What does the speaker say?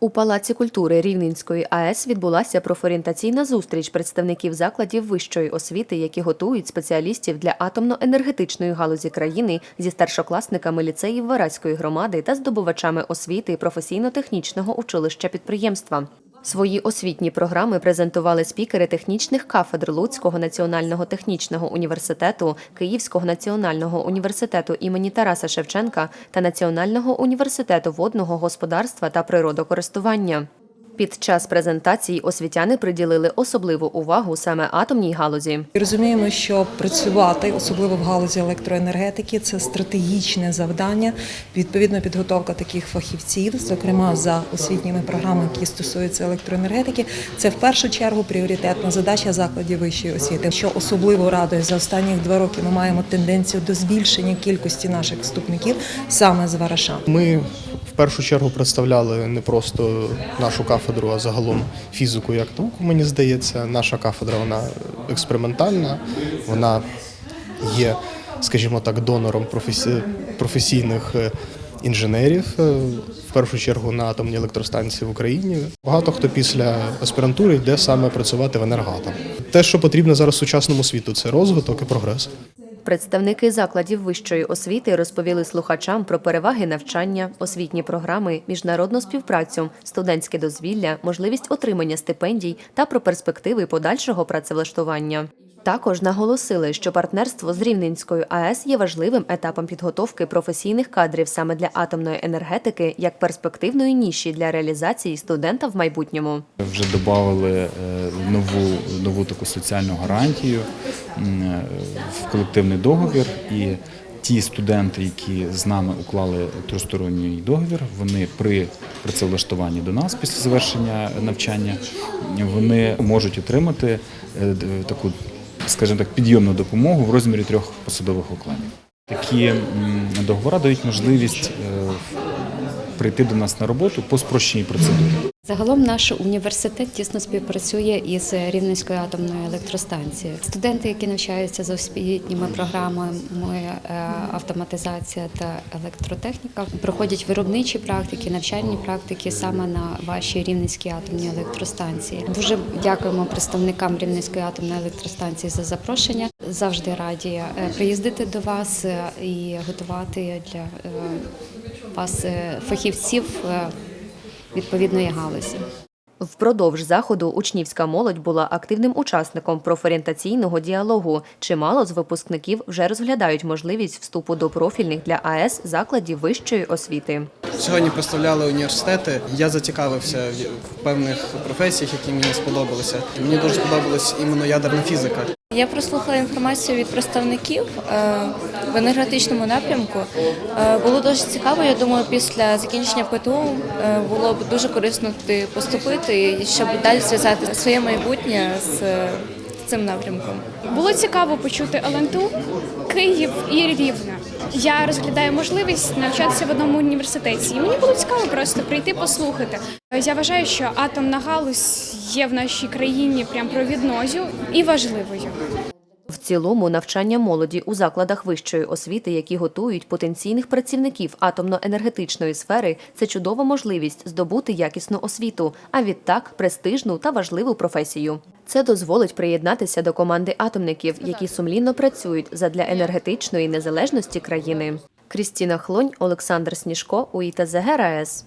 У Палаці культури Рівненської АЕС відбулася профорієнтаційна зустріч представників закладів вищої освіти, які готують спеціалістів для атомно-енергетичної галузі країни зі старшокласниками ліцеїв Вараської громади та здобувачами освіти професійно-технічного училища підприємства. Свої освітні програми презентували спікери технічних кафедр Луцького національного технічного університету, Київського національного університету імені Тараса Шевченка та Національного університету водного господарства та природокористування. Під час презентації освітяни приділили особливу увагу саме атомній галузі. Розуміємо, що працювати, особливо в галузі електроенергетики, це стратегічне завдання. Відповідно, підготовка таких фахівців, зокрема за освітніми програмами, які стосуються електроенергетики, це в першу чергу пріоритетна задача закладів вищої освіти. Що особливо радує за останні два роки, ми маємо тенденцію до збільшення кількості наших вступників саме з Вараша. Ми першу чергу представляли не просто нашу кафедру, а загалом фізику як науку. Мені здається, наша кафедра вона експериментальна, вона є, скажімо так, донором професі- професійних е, інженерів. е, В першу чергу на атомній електростанції в Україні. Багато хто після аспірантури йде саме працювати в енергоатом. Те, що потрібно зараз сучасному світу, це розвиток і прогрес. Представники закладів вищої освіти розповіли слухачам про переваги навчання, освітні програми, міжнародну співпрацю, студентське дозвілля, можливість отримання стипендій та про перспективи подальшого працевлаштування. Також наголосили, що партнерство з Рівненською АЕС є важливим етапом підготовки професійних кадрів саме для атомної енергетики як перспективної ніші для реалізації студента в майбутньому. Вже додали е, нову, нову таку соціальну гарантію е, в колективний договір. І ті студенти, які з нами уклали тристоронній договір, вони при працевлаштуванні до нас після завершення навчання вони можуть отримати е, таку, скажімо так, підйомну допомогу в розмірі трьох посадових окладів. Такі договори дають можливість е, прийти до нас на роботу по спрощеній процедурі. Загалом наш університет тісно співпрацює із Рівненською атомною електростанцією. Студенти, які навчаються за освітніми програмами е, автоматизація та електротехніка, проходять виробничі практики, навчальні практики саме на вашій Рівненській атомній електростанції. Дуже дякуємо представникам Рівненської атомної електростанції за запрошення. Завжди раді е, приїздити до вас е, і готувати для вас е, фахівців. е, відповідної галузі. Впродовж заходу учнівська молодь була активним учасником профорієнтаційного діалогу. Чимало з випускників вже розглядають можливість вступу до профільних для АЕС закладів вищої освіти. Сьогодні представляли університети. Я зацікавився в- в певних професіях, які мені сподобалися. Мені дуже сподобалась іменно ядерна фізика. Я прослухала інформацію від представників е, в енергетичному напрямку. Е, Було дуже цікаво. Я думаю, після закінчення ПТУ е, було б дуже корисно поступити, щоб далі зв'язати своє майбутнє з цим напрямком. Було цікаво почути ЛНТУ, Київ і Рівне. Я розглядаю можливість навчатися в одному університеті. І мені було цікаво просто прийти послухати. Я вважаю, що атомна галузь є в нашій країні прям провідною і важливою. В цілому навчання молоді у закладах вищої освіти, які готують потенційних працівників атомно-енергетичної сфери, це чудова можливість здобути якісну освіту, а відтак престижну та важливу професію. Це дозволить приєднатися до команди атомників, які сумлінно працюють задля енергетичної незалежності країни. Крістіна Хлонь, Олександр Сніжко, УІТЗГ РаЕС.